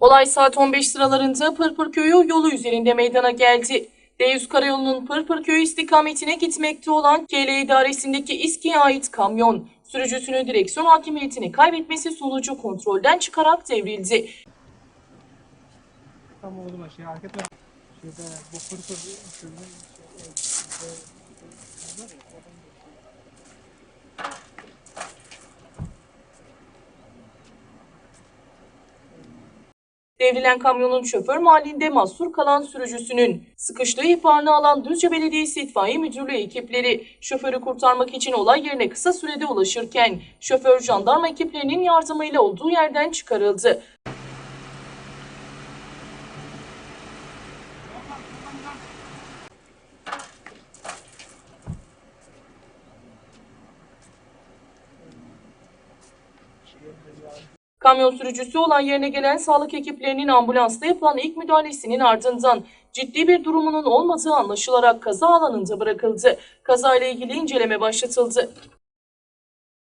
Olay saat 15 sıralarında Pırpır Köyü yolu üzerinde meydana geldi. D100 Karayolu'nun Pırpır Köyü istikametine gitmekte olan KL idaresindeki İSKİ'ye ait kamyon, sürücüsünün direksiyon hakimiyetini kaybetmesi sonucu kontrolden çıkarak devrildi. Tam oğlum şey arkada şeyde bu fırfır şöyle Devrilen kamyonun şoför mahallinde mahsur kalan sürücüsünün sıkıştığı ihbarını alan Düzce Belediyesi İtfaiye Müdürlüğü ekipleri şoförü kurtarmak için olay yerine kısa sürede ulaşırken şoför jandarma ekiplerinin yardımıyla olduğu yerden çıkarıldı. Kamyon sürücüsü olan yerine gelen sağlık ekiplerinin ambulansla yapılan ilk müdahalesinin ardından ciddi bir durumunun olmadığı anlaşılarak kaza alanında bırakıldı. Kazayla ilgili inceleme başlatıldı.